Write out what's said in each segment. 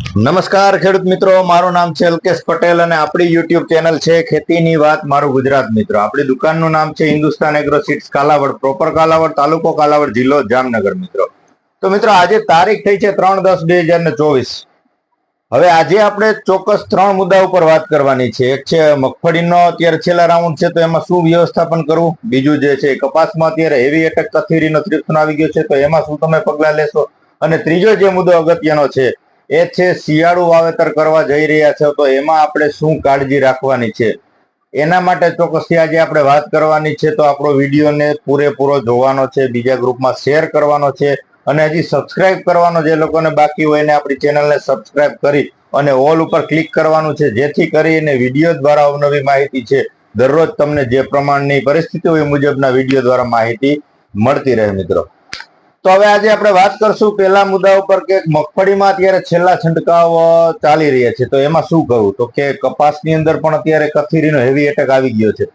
નમસ્કાર ખેડૂત મિત્રો, મારું નામ છે અલ્કેશ પટેલ અને આપણી યુટ્યુબ ચેનલ છે ખેતીની વાત, મારું ગુજરાત મિત્રો. આપણી દુકાનનું નામ છે Hindustan agro seeds Kalavad proper Kalavad, તાલુકો કાલાવડ જિલ્લો જામનગર મિત્રો. તો મિત્રો, આજે તારીખ થઈ છે ત્રણ દસ બે હજાર હવે આજે આપણે ચોક્કસ ત્રણ મુદ્દા ઉપર વાત કરવાની છે. એક છે મગફળીનો અત્યારે છેલ્લા રાઉન્ડ છે, તો એમાં શું વ્યવસ્થાપન કરવું? બીજું જે છે કપાસમાં અત્યારે હેવી એટેક કથીરીનો ત્રિપ્સનો આવી ગયો છે, તો એમાં શું તમે પગલાં લેશો? અને ત્રીજો જે મુદ્દો અગત્યનો છે એ છે શિયાળુ વાવેતર કરવા જઈ રહ્યા છો, તો એમાં આપણે શું કાળજી રાખવાની છે? એના માટે ચોક્કસથી આજે આપણે વાત કરવાની છે, તો આપણો વિડીયોને પૂરેપૂરો જોવાનો છે, બીજા ગ્રુપમાં શેર કરવાનો છે, અને હજી સબસ્ક્રાઇબ કરવાનો જે લોકોને બાકી હોય એને આપણી ચેનલને સબસ્ક્રાઇબ કરી અને ઓલ ઉપર ક્લિક કરવાનું છે, જેથી કરીને વીડિયો દ્વારા અવનવી માહિતી છે, દરરોજ તમને જે પ્રમાણની પરિસ્થિતિ હોય મુજબના વીડિયો દ્વારા માહિતી મળતી રહે, મિત્રો. તો હવે આજે આપણે વાત કરશું પહેલા મુદ્દા ઉપર કે મગફળીમાં અત્યારે છેલ્લા છંટકાવ ચાલી રહ્યા છે. તો એમાં શું કરવું તો કે કપાસની અંદર પણ અત્યારે કથીરીનો હેવી એટેક આવી ગયો છે.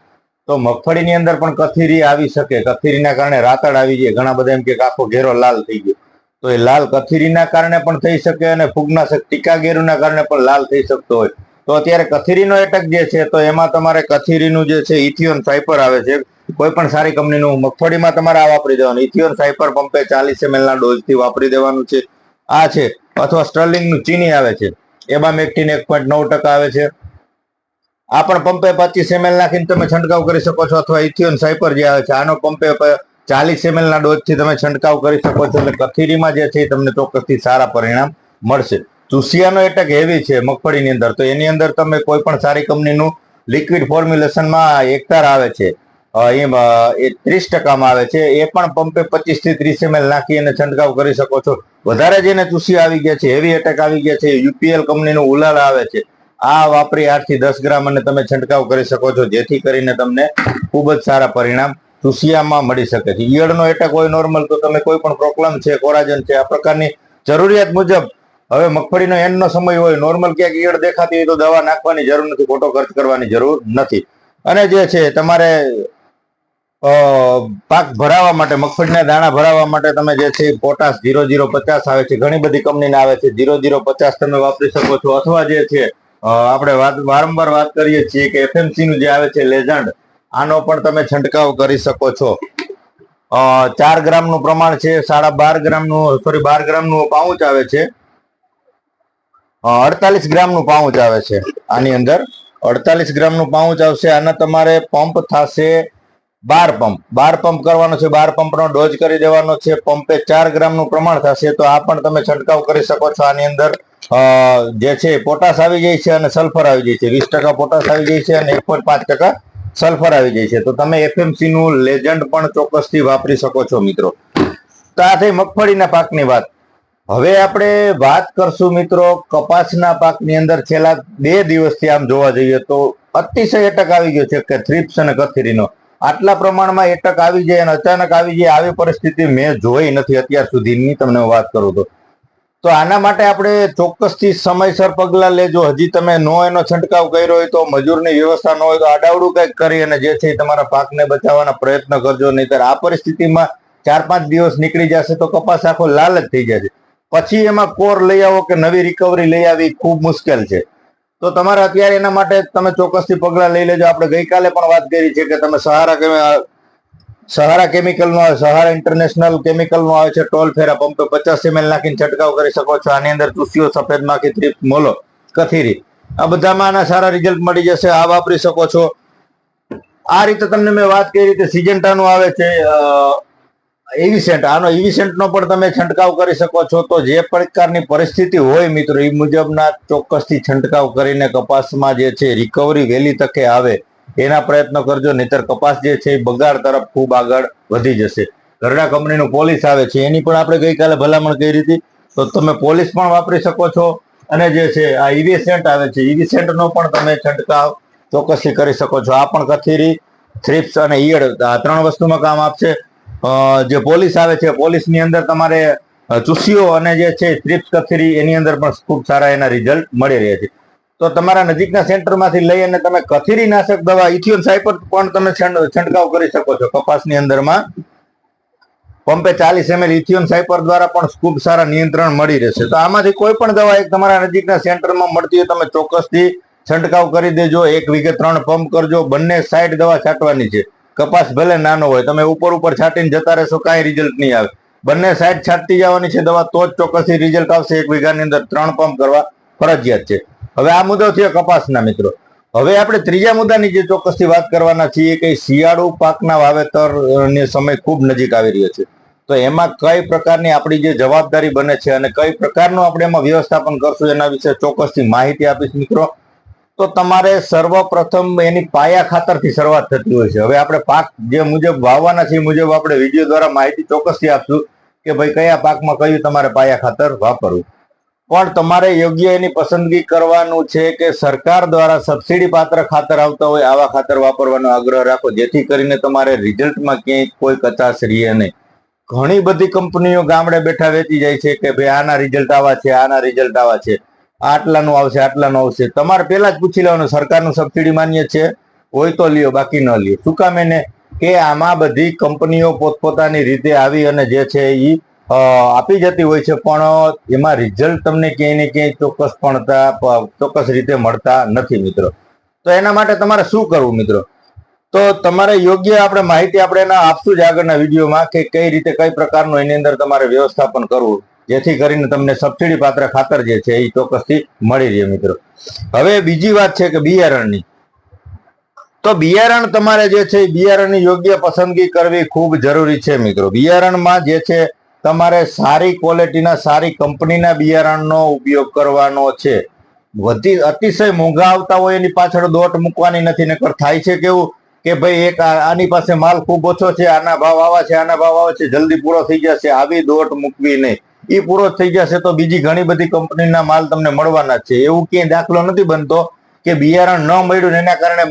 તો મગફળીની અંદર પણ કથીરી આવી શકે. કથીરીના કારણે રાતડ આવી જાય. ઘણા બધા એમ કે આખો ઘેરો લાલ થઈ ગયો. તો એ લાલ કથીરીના કારણે પણ થઈ શકે અને ફૂગનાશક ટીકા ગેરુના કારણે પણ લાલ થઈ શકતો હોય. તો અત્યારે કથીરીનો એટક જે છે, તો એમાં તમારે કથીરીનું જે છે ઇથિયોન સાયપર આવે છે. કોઈ પણ સારી કંપનીનું મગફળીમાં તમારે આ વાપરી દેવાનું. ઇથિયોન સાયપર પંપે ચાલીસ એમએલ ના ડોઝથી વાપરી દેવાનું છે. આ છે. અથવા સ્ટર્લિંગનું ચીની આવે છે. એમાં મેક્ટિન એક પોઈન્ટ નવ ટકા આવે છે. આ પણ પંપે પચીસ એમએલ નાખીને તમે છંટકાવ કરી શકો છો. અથવા ઇથિયોન સાયપર જે આવે છે, આનો પંપે ચાલીસ એમએલ ના ડોઝથી તમે છંટકાવ કરી શકો છો. એટલે કથીરીમાં જે છે તમને ચોક્કસથી સારા પરિણામ મળશે. ચૂસિયાનો એટેક હેવી છે મગફળીની અંદર. તો એની અંદર તમે કોઈ પણ સારી કંપનીનું લિક્વિડ ફોર્મ્યુલેશનમાં એકતાર આવે છે. એ ત્રીસ ટકામાં આવે છે. એ પણ પંપે પચીસથી ત્રીસ એમએલ નાખી અને છંટકાવ કરી શકો છો. વધારે જેને ચૂસિયા આવી ગયા છે. હેવી એટેક આવી ગયા છે. યુપીએલ કંપનીનું ઉલાલ આવે છે. આ વાપરી આઠથી દસ ગ્રામ અને તમે છંટકાવ કરી શકો છો. જેથી કરીને તમને ખૂબ જ સારા પરિણામ ચૂસિયામાં મળી શકે છે. ઈયળનો એટેક હોય નોર્મલ તો તમે કોઈ પણ પ્રોક્લમ છે, કોરાજન છે, આ પ્રકારની જરૂરિયાત મુજબ હવે મગફળીનો એન્ડનો સમય હોય નોર્મલ ક્યાંક ઈયળ દેખાતી હોય તો દવા નાખવાની જરૂર નથી, ખોટો ખર્ચ કરવાની જરૂર નથી. અને જે છે, તમારે પાક ભરાવા માટે, મગફળીના દાણા ભરાવા માટે તમે જે છે, પોટાશ ઝીરો ઝીરો પચાસ આવે છે, ઘણી બધી કંપનીના આવે છે ઝીરો જીરો પચાસ તમે વાપરી શકો છો. અથવા જે છે આપણે વાત, વારંવાર વાત કરીએ છીએ કે એફએમસી નું જે આવે છે લેઝન્ડ આનો પણ તમે છંટકાવ કરી શકો છો. ચાર ગ્રામનું પ્રમાણ છે, સાડા બાર ગ્રામનું સોરી બાર ગ્રામનું પાઉચ આવે છે. અડતાલીસ ગ્રામનું પાઉચ આવે છે આની અંદર. અડતાલીસ ગ્રામનું પાઉચ આવશે. આના તમારે પંપ થશે બાર પંપ. બાર પંપ કરવાનો છે. બાર પંપનો ડોઝ કરી દેવાનો છે. પંપે ચાર ગ્રામનું પ્રમાણ થશે તો આ પણ તમે છંટકાવ કરી શકો છો. આની અંદર જે છે પોટાશ આવી જાય છે અને સલ્ફર આવી જાય છે. વીસ ટકા પોટાશ આવી જાય છે અને એક પોઈન્ટ પાંચ ટકા સલ્ફર આવી જાય છે. તો તમે એફએમસી નું લેજન્ડ પણ ચોક્કસથી વાપરી શકો છો મિત્રો. તો આ થઈ મગફળીના પાકની વાત. હવે આપણે વાત કરશું મિત્રો કપાસના પાકની અંદર છેલ્લા બે દિવસથી આમ જોવા જઈએ તો અતિશય એટક આવી ગયો છે કે થ્રીપ્સ અને કથીરીનો. આટલા પ્રમાણમાં એટક આવી જાય અને અચાનક આવી જાય આવી પરિસ્થિતિ મેં જોઈ નથી અત્યાર સુધીની તમને વાત કરું તો. તો આના માટે આપણે ચોક્કસથી સમયસર પગલાં લેજો. હજી તમે નો એનો છંટકાવ કર્યો હોય તો, મજૂરની વ્યવસ્થા ન હોય તો આડાવડું કંઈક કરી અને જે છે તમારા પાકને બચાવવાના પ્રયત્ન કરજો. નહીતર આ પરિસ્થિતિમાં ચાર પાંચ દિવસ નીકળી જશે તો કપાસ આખો લાલ જ થઈ જશે. પછી એમાં કોર લઈ આવો કે નવી રિકવરી લઈ આવી, ખૂબ મુશ્કેલ છે. તો તમારે અત્યારે એના માટે તમે ચોક્કસથી પગલાં લઈ લેજો. આપણે ગઈકાલે પણ વાત કરી છે કે તમે સહારા સહારા કેમિકલનો આવે, સહારા ઇન્ટરનેશનલ કેમિકલનો આવે છે, ટોલ ફેરા પંપે. પચાસ એમએલ નાખીને છંટકાવ કરી શકો છો. આની અંદર ચૂસીઓ સફેદ માખી ત્રીપ, મોલો, કથીરી. આ બધામાં આના સારા રિઝલ્ટ મળી જશે. આ વાપરી શકો છો. આ રીતે તમને મેં વાત કરી રીતે સિજન્ટાનું આવે છે એવિસેન્ટ આનો ઇવિસેન્ટનો પણ તમે છંટકાવ કરી શકો છો. તો જે પ્રકારની પરિસ્થિતિ હોય મિત્રો, એ મુજબના ચોક્કસથી છંટકાવ કરીને કપાસમાં જે છે રિકવરી વહેલી તકે આવે, એના પ્રયત્નો કરજો. નહીતર કપાસ જે છે બગાડ તરફ ખૂબ આગળ વધી જશે. ઘરડા કંપનીનું પોલીસ આવે છે. એની પણ આપણે ગઈકાલે ભલામણ કરી હતી. તો તમે પોલીસ પણ વાપરી શકો છો. અને જે છે, આ ઇવિસેન્ટ આવે છે ઇવિસેન્ટનો પણ તમે છંટકાવ ચોક્કસથી કરી શકો છો. આ પણ કથીરી થ્રિપ્સ અને ઈયળ, આ ત્રણ વસ્તુમાં કામ આપશે. જે પોલીસ આવે છે, પોલીસની અંદર તમારે ચૂસીઓ અને જે છે થ્રિપ્સ કથરી, એની અંદર પણ ખૂબ સારા એના રિઝલ્ટ મળી રહ્યા છે. તો તમારા નજીકના સેન્ટરમાંથી લઈ અને તમે કથીરી નાશક દવા, ઇથિયોન સાયપર પણ તમે છંટકાવ કરી શકો છો કપાસની અંદરમાં. પંપે ચાલીસ એમએલ ઇથિયોન સાયપર દ્વારા પણ ખૂબ સારા નિયંત્રણ મળી રહેશે. તો આમાંથી કોઈ પણ દવા એક તમારા નજીકના સેન્ટરમાં મળતી હોય, તમે ચોક્કસથી છંટકાવ કરી દેજો. એક વીઘે ત્રણ પંપ કરજો. બંને સાઈડ દવા છાંટવાની છે. કપાસ ભલે નાનો હોય, તમે ઉપર ઉપર છાંટીને જતા રહેશો, કાંઈ રિઝલ્ટ નહીં આવે. બંને સાઈડ છાંટતી જવાની છે દવા, તો જ ચોક્કસથી રિઝલ્ટ આવશે. એક વીઘાની અંદર ત્રણ પંપ કરવા ફરજિયાત છે. હવે આ મુદ્દો થયો કપાસના મિત્રો. હવે આપણે ત્રીજા મુદ્દાની જે ચોક્કસથી વાત કરવાના છીએ કે શિયાળુ પાકના વાવેતરને સમય ખૂબ નજીક આવી રહ્યો છે. તો એમાં કઈ પ્રકારની આપણી જે જવાબદારી બને છે અને કઈ પ્રકારનું આપણે એમાં વ્યવસ્થાપન કરશું એના વિશે ચોક્કસથી માહિતી આપીશ મિત્રો. તો તમારે સર્વપ્રથમ એની પાયા ખાતરથી શરૂઆત થતી હોય છે. હવે આપણે પાક જે મુજબ વાવવાના છે એ મુજબ આપણે વીડિયો દ્વારા માહિતી ચોક્કસથી આપશું કે ભાઈ કયા પાકમાં કયું તમારે પાયા ખાતર વાપરવું. પણ તમારે યોગ્ય એની પસંદગી કરવાનું છે કે સરકાર દ્વારા સબસિડી પાત્ર ખાતર આવતા હોય આવા ખાતર વાપરવાનો આગ્રહ રાખો. જેથી કરીને તમારે રિઝલ્ટમાં ક્યાંય કોઈ કચાશ રહીએ નહીં. ઘણી બધી કંપનીઓ ગામડે બેઠા વેચી જાય છે કે ભાઈ આના રિઝલ્ટ આવા છે, આના રિઝલ્ટ આવા છે. આટલાનું આવશે આટલાનું આવશે. તમારે પહેલા જ પૂછી લેવાનું, સરકારનું સબસિડી માન્ય છે, હોય તો લ્યો, બાકી ન લ્યો. શું કામ એને? કે આમાં બધી કંપનીઓ પોતપોતાની રીતે આવી અને જે છે એ આપી જતી હોય છે, પણ એમાં રિઝલ્ટ તમને ક્યાંય ને ક્યાંય ચોક્કસ પણતા ચોક્કસ રીતે મળતા નથી મિત્રો. તો એના માટે તમારે શું કરવું મિત્રો? તો તમારે યોગ્ય આપણે માહિતી આપણે એના આપશું જ આગળના વિડીયોમાં કે કઈ રીતે કઈ પ્રકારનું એની અંદર તમારે વ્યવસ્થાપન કરવું. જેથી કરીને તમને સબસિડી પાત્ર ખાતર જે છે એ ચોક્કસથી મળી રહે મિત્રો. હવે બીજી વાત છે કે બિયારણની. તો બિયારણ તમારે જે છે બિયારણની યોગ્ય પસંદગી કરવી ખૂબ જરૂરી છે મિત્રો. બિયારણમાં જે છે તમારે સારી ક્વોલિટીના, સારી કંપનીના બિયારણનો ઉપયોગ કરવાનો છે. અતિશય મોંઘા આવતા હોય એની પાછળ દોટ મૂકવાની નથી, નકર થાય છે કેવું? કે ભાઈ એક આની પાસે માલ ખૂબ ઓછો છે, આના ભાવ આવા છે, આના ભાવ આવે છે, જલ્દી પૂરો થઈ જશે, આવી દોટ મૂકવી નહીં. એ પૂરો થઈ જશે તો બીજી ઘણી બધી કંપનીના માલ તમને મળવાના છે. એવું ક્યાંય દાખલો નથી બનતો કે બિયારણ ન મળ્યું એના કારણે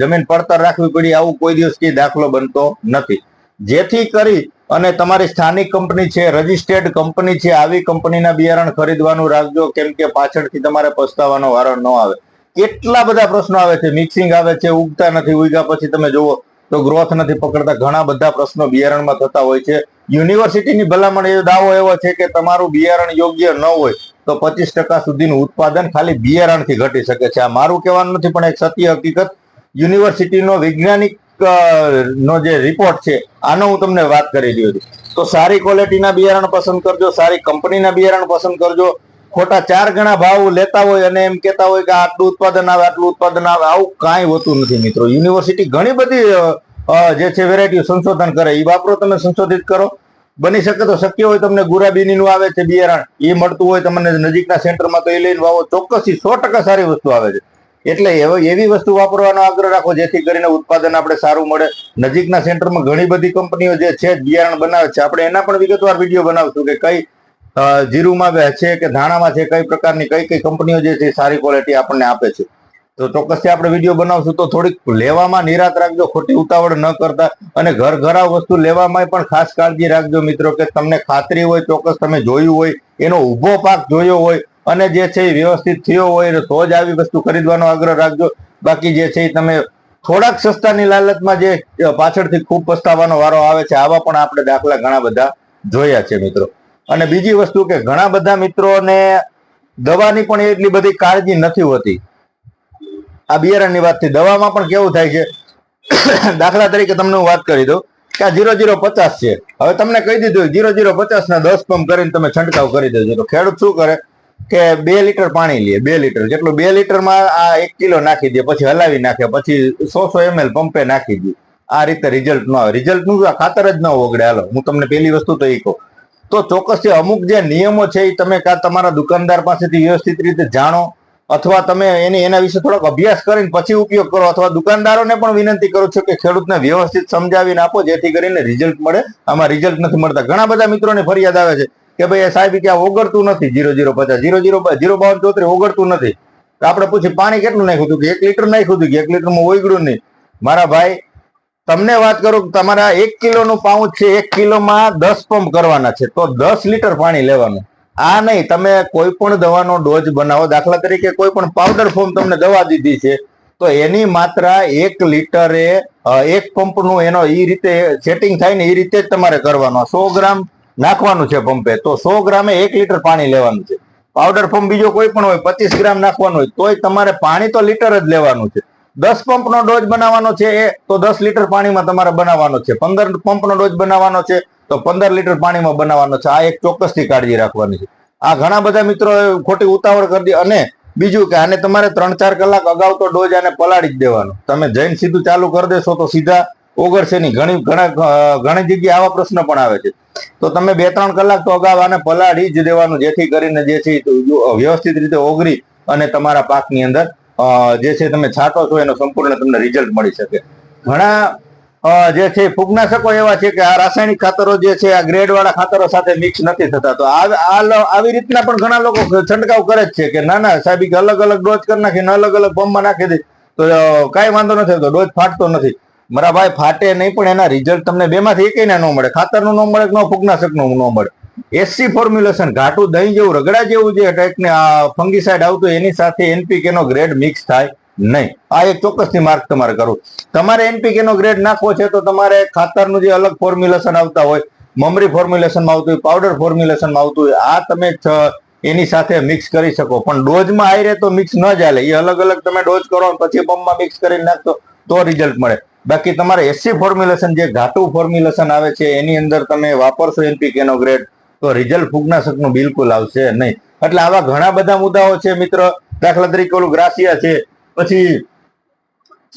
જમીન પડતર રાખવી પડી, આવું કોઈ દિવસ ક્યાંય દાખલો બનતો નથી. જેથી કરી અને તમારી સ્થાનિક કંપની છે રજિસ્ટર્ડ કંપની છે, આવી કંપનીના બિયારણ ખરીદવાનું રાખજો, કેમ કે પાછળથી તમારે પસ્તાવાનો વારો ન આવે. કેટલા બધા પ્રશ્નો આવે છે. મિક્સિંગ આવે છે, ઉગતા નથી, ઉગ્યા પછી તમે જુઓ તો ગ્રોથ નથી પકડતા. ઘણા બધા પ્રશ્નો બિયારણમાં થતા હોય છે. યુનિવર્સિટીની ભલામણ એ દાવો એવો છે કે તમારું બિયારણ યોગ્ય ન હોય તો પચીસ ટકા સુધીનું ઉત્પાદન ખાલી બિયારણથી ઘટી શકે છે. આ મારું કહેવાનું નથી, પણ એક સત્ય હકીકત, યુનિવર્સિટીનો વૈજ્ઞાનિક નો જે રિપોર્ટ છે, આનો હું તમને વાત કરી રહ્યો છું. તો સારી ક્વોલિટીના બિયારણ પસંદ કરજો, સારી કંપનીના બિયારણ પસંદ કરજો. ખોટા ચાર ગણા ભાવ લેતા હોય અને એમ કહેતા હોય કે આટલું ઉત્પાદન આવે, આટલું ઉત્પાદન આવે, આવું કાંઈ હોતું નથી મિત્રો. યુનિવર્સિટી ઘણી બધી જે છે વેરાયટી સંશોધન કરે એ વાપરો તમે સંશોધિત કરો. બની શકે તો શક્ય હોય તમને ગુરાબીની નું આવે છે, બિયારણ એ મળતું હોય તમને નજીકના સેન્ટરમાં તો એ લઈને વાવો. ચોક્કસથી સો ટકા સારી વસ્તુ આવે છે. એટલે એવ- વસ્તુ વાપરવાનો આગ્રહ રાખો, જેથી કરીને ઉત્પાદન આપણે સારું મળે. નજીકના સેન્ટરમાં ઘણી બધી કંપનીઓ જે છે, બિયારણ બનાવે છે. આપણે એના પણ વિગતવાર વીડિયો બનાવશું કે કઈ જીરુમાં છે કે ધાણામાં છે, કઈ પ્રકારની કઈ કઈ કંપનીઓ જે છે સારી ક્વોલિટી આપણને આપે છે. તો ચોક્કસથી આપણે વીડિયો બનાવશું તો થોડીક લેવામાં નિરાત રાખજો, ખોટી ઉતાવળ ન કરતા અને ઘર ઘરા વસ્તુ લેવામાં પણ ખાસ કાળજી રાખજો મિત્રો કે તમને ખાતરી હોય, ચોક્કસ તમે જોયું હોય, એનો ઊભો પાક જોયો હોય અને જે છે એ વ્યવસ્થિત થયો હોય તો જ આવી વસ્તુ ખરીદવાનો આગ્રહ રાખજો. બાકી જે છે એ તમે થોડાક સસ્તાની લાલચમાં જે પાછળથી ખૂબ પસ્તાવાનો વારો આવે છે, આવા પણ આપણે દાખલા ઘણા બધા જોયા છે મિત્રો. અને બીજી વસ્તુ કે ઘણા બધા મિત્રોને દવાની પણ એટલી બધી કાળજી નથી હોતી. આ બિયારણની વાતથી દવામાં પણ કેવું થાય છે? દાખલા તરીકે તમને હું વાત કરી દઉં કે આ જીરો જીરો પચાસ છે. હવે તમને કહી દીધું જીરો જીરો પચાસ ના દસ પંપ કરીને તમે છંટકાવ કરી દેજો. તો ખેડૂત શું કરે? કે બે લીટર પાણી લે, બે લીટર. જેટલું બે લીટરમાં આ એક કિલો નાખી દે, પછી હલાવી નાખે, પછી સો સો એમએલ પંપે નાખી દે. આ રીતે રિઝલ્ટ ન આવે. રિઝલ્ટનું આ ખાતર જ ન ઓગળે. હાલો, હું તમને પહેલી વસ્તુ તો એ કહું. તો ચોક્કસ અમુક જે નિયમો છે એ તમે કાં તમારા દુકાનદાર પાસેથી વ્યવસ્થિત રીતે જાણો. અથવા તમે એની એના વિશે થોડોક અભ્યાસ કરીને પછી ઉપયોગ કરો અથવા દુકાનદારોને પણ વિનંતી કરું છું કે ખેડૂતને વ્યવસ્થિત સમજાવીને આપો, જેથી કરીને રિઝલ્ટ મળે. આમાં રિઝલ્ટ નથી મળતા. ઘણા બધા મિત્રોને ફરિયાદ આવે છે કે ભાઈ સાહેબ કે આ ઓગળતું નથી? જીરો જીરો, પચાસ. જીરો જીરો જીરો, બાવન, ચોત્રીસ, ઓગળતું નથી. તો આપણે પૂછી પાણી કેટલું નાખ્યું હતું? કે એક લીટર નાખ્યું હતું. કે એક લીટરમાં ઓગળ્યું નહીં. મારા ભાઈ, તમને વાત કરું કે તમારા એક કિલોનું પાઉચ છે, એક કિલોમાં દસ પંપ કરવાના છે. તો દસ લીટર પાણી લેવાનું. આ નહીં, તમે કોઈ પણ દવાનો ડોઝ બનાવો. દાખલા તરીકે કોઈ પણ પાવડર ફોર્મ તમને દવા દીધી છે, તો એની માત્રા એક લીટરે એક પંપનું એનો એ રીતે સેટિંગ થાય ને એ રીતે જ તમારે કરવાનો. સો ગ્રામ નાખવાનું છે પંપે તો સો ગ્રામે એક લીટર પાણી લેવાનું છે. પાવડર ફોર્મ બીજો કોઈ પણ હોય, પચીસ ગ્રામ નાખવાનું હોય, તોય તમારે પાણી તો લીટર જ લેવાનું છે. દસ પંપનો ડોઝ બનાવવાનો છે એ, તો દસ લીટર પાણીમાં તમારે બનાવવાનો છે. પંદર પંપનો ડોઝ બનાવવાનો છે તો પંદર લીટર પાણીમાં બનાવવાનો છે. આ એક ચોક્કસથી કાળજી રાખવાની છે. આ ઘણા બધા મિત્રો ખોટી ઉતાવળ કરી અને બીજું કે આને તમારે ત્રણ ચાર કલાક અગાઉ તો ડોઝ આને પલાળી જ દેવાનો. તમે જઈને સીધું ચાલુ કરી દેશો તો સીધા ઓગળશે નહીં ઘણી ઘણા ઘણી જગ્યાએ આવા પ્રશ્ન પણ આવે છે. તો તમે બે, ત્રણ કલાક તો અગાઉ આને પલાળી જ દેવાનું, જેથી કરીને જે છે વ્યવસ્થિત રીતે ઓગળી અને તમારા પાકની અંદર જે છે તમે છાંટો છો એનો સંપૂર્ણ તમને રિઝલ્ટ મળી શકે. ઘણા જે છે ફૂગનાશકો એવા છે કે આ રાસાયણિક ખાતરો જે છે આ ગ્રેડ વાળા ખાતરો સાથે મિક્સ નથી થતા. તો આવી રીતના પણ ઘણા લોકો છંટકાવ કરે જ છે કે ના ના, સાહેબ અલગ અલગ ડોઝ કરી નાખીને અલગ અલગ પંપમાં નાખી દે. તો કાંઈ વાંધો નથી તો ડોઝ ફાટતો નથી. મારા ભાઈ, ફાટે નહીં પણ એના રિઝલ્ટ તમને બેમાંથી એકેય ન મળે. ખાતરનું ન મળે ન ફૂગનાશકનું ન મળે. એસસી ફોર્મ્યુલેશન ઘાટું દહીં જેવું, રગડા જેવું જે ટાઈપને આ ફંગીસાઇડ આવતું એની સાથે એનપીકે નો ગ્રેડ મિક્સ થાય. નહીં. આ એક ચોક્કસથી માર્ક તમારે કરવું. તમારે એનપીકે નો ગ્રેડ નાખવો છે તો તમારે ખાતરનું જે અલગ ફોર્મ્યુલેશન આવતા હોય, મમરી ફોર્મ્યુલેશનમાં આવતું હોય પાવડર ફોર્મ્યુલેશનમાં આવતું હોય, આ તમે એની સાથે મિક્સ કરી શકો. પણ ડોઝમાં આવી રહે તો મિક્સ ન ચાલે. એ અલગ અલગ તમે ડોઝ કરો પછી પંપમાં મિક્સ કરી નાખતો તો રિઝલ્ટ મળે. બાકી તમારે એસી ફોર્મ્યુલેશન જે ઘાટું ફોર્મ્યુલેશન આવે છે એની અંદર તમે વાપરશો એનપીકે નો ગ્રેડ તો રિઝલ્ટ ફૂગનાશકનું બિલકુલ આવશે નહીં. એટલે આવા ઘણા બધા મુદ્દાઓ છે, મિત્ર. દાખલા તરીકે ઓલું ગ્રાસિયા છે. પછી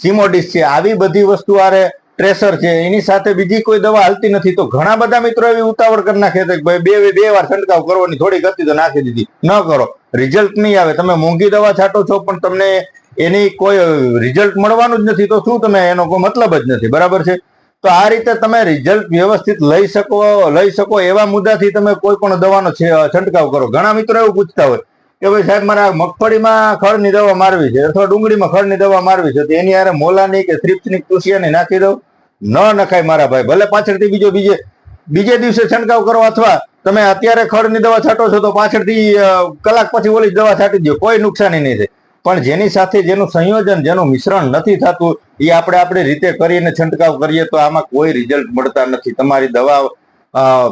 સિમોડિસ છે, આવી બધી વસ્તુ આરે ટ્રેસર છે, એની સાથે બીજી કોઈ દવા હાલતી નથી. તો ઘણા બધા મિત્રો એવી ઉતાવળ કરી નાખે છે ભાઈ બે બે વાર છંટકાવ કરવાની થોડી ગતિ તો નાખી દીધી. ન કરો. રિઝલ્ટ નહીં આવે. તમે મોંઘી દવા છાંટો છો પણ તમને એની કોઈ રિઝલ્ટ મળવાનું જ નથી, તો શું તમે એનો કોઈ મતલબ જ નથી. બરાબર છે? તો આ રીતે તમે રિઝલ્ટ વ્યવસ્થિત લઈ શકો લઈ શકો એવા મુદ્દાથી તમે કોઈ પણ દવાનો છંટકાવ કરો. ઘણા મિત્રો એવું પૂછતા હોય કે ભાઈ સાહેબ, મારે મગફળીમાં ખળની દવા મારવી છે અથવા ડુંગળીમાં ખળની દવા મારવી છે, તો એની હારે મોલાની કે થ્રિપ્સની કૃષિયાની નાખી દઉં. ન નખાય મારા ભાઈ, ભલે પાછળથી બીજો બીજે બીજે દિવસે છંટકાવ કરો અથવા તમે અત્યારે ખડની દવા છાંટો છો તો પાછળથી કલાક પછી ઓલી દવા છાંટી દો, કોઈ નુકસાની નહીં થાય. પણ જેની સાથે જેનું સંયોજન, જેનું મિશ્રણ નથી થતું, એ આપણે આપણી રીતે કરીને છંટકાવ કરીએ તો આમાં કોઈ રિઝલ્ટ મળતા નથી. તમારી દવા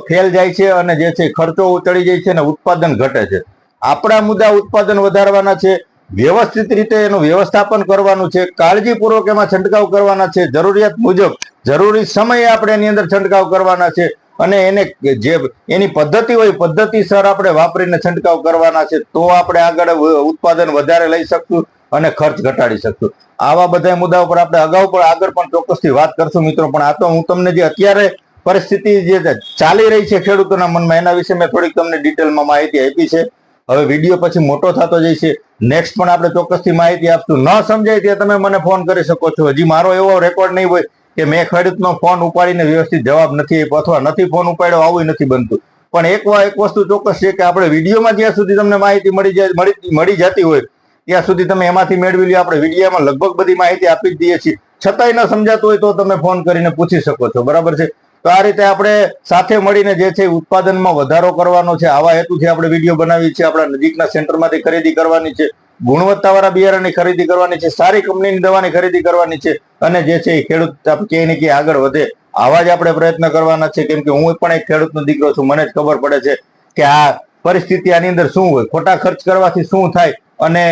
ફેલ જાય છે અને જે છે ખર્ચો ચડી જાય છે અને ઉત્પાદન ઘટે છે. આપણા મુદ્દા ઉત્પાદન વધારવાના છે, વ્યવસ્થિત રીતે એનું વ્યવસ્થાપન કરવાનું છે, કાળજીપૂર્વક એમાં છંટકાવ કરવાના છે, જરૂરિયાત મુજબ જરૂરી સમયે આપણે એની અંદર છંટકાવ કરવાના છે અને એને જે એની પદ્ધતિ હોય પદ્ધતિસર આપણે વાપરીને છંટકાવ કરવાના છે, તો આપણે આગળ ઉત્પાદન વધારે લઈ શકશું અને ખર્ચ ઘટાડી શકશું. આવા બધા મુદ્દા ઉપર આપણે અગાઉ પણ આગળ પણ ચોક્કસથી વાત કરશું મિત્રો, પણ આ તો હું તમને જે અત્યારે પરિસ્થિતિ જે ચાલી રહી છે ખેડૂતોના મનમાં, એના વિશે મેં થોડીક તમને ડિટેલમાં માહિતી આપી છે. હવે વીડિયો પછી મોટો થતો જાય છે. નેક્સ્ટ પણ આપણે ચોક્કસથી માહિતી આપશું. ન સમજાય ત્યાં તમે મને ફોન કરી શકો છો. હજી મારો એવો રેકોર્ડ નહીં હોય કે મેં ખેડૂતનો ફોન ઉપાડીને વ્યવસ્થિત જવાબ નથી આપ્યો અથવા નથી ફોન ઉપાડ્યો, આવું નથી બનતું. પણ એક એક વસ્તુ ચોક્કસ છે કે આપણે વિડીયોમાં જ્યાં સુધી તમને માહિતી મળી જાય, મળી જતી હોય, ત્યાં સુધી તમે એમાંથી મેળવી લો આપણે વિડીયોમાં લગભગ બધી માહિતી આપી જ દઈએ છીએ. છતાંય ન સમજાતું હોય તો તમે ફોન કરીને પૂછી શકો છો. બરાબર છે? તો આ રીતે આપણે સાથે મળીને જે છે ઉત્પાદનમાં વધારો કરવાનો છે, આવા હેતુથી આપણે વીડિયો બનાવી છે આપણા નજીકના સેન્ટરમાંથી ખરીદી કરવાની છે, ગુણવત્તાવાળા બિયારણની ખરીદી કરવાની છે, સારી કંપનીની દવાની ખરીદી કરવાની છે અને જે છે એ ખેડૂત ક્યાંય ને ક્યાંય આગળ વધે, આવા જ આપણે પ્રયત્ન કરવાના છે. કેમ કે હું પણ એક ખેડૂતનો દીકરો છું, મને જ ખબર પડે છે કે આ પરિસ્થિતિ આની અંદર શું હોય, ખોટા ખર્ચ કરવાથી શું થાય અને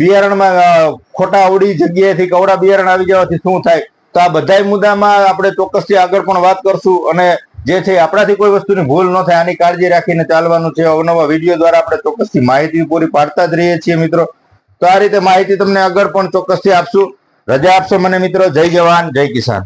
બિયારણમાં ખોટા અવડી જગ્યાએથી, કવડા બિયારણ આવી જવાથી શું થાય તો આ બધા મુદ્દામાં આપણે ચોક્કસથી આગળ પણ વાત કરશું અને જે છે આપણાથી કોઈ વસ્તુની ભૂલ ન થાય, આની કાળજી રાખીને ચાલવાનું છે. અવનવા વીડિયો દ્વારા આપણે ચોક્કસથી માહિતી પૂરી પાડતા જ રહીએ છીએ મિત્રો. તો આ રીતે માહિતી તમને આગળ પણ ચોક્કસથી આપશું. રજા આપશો મને મિત્રો. જય જવાન, જય કિસાન.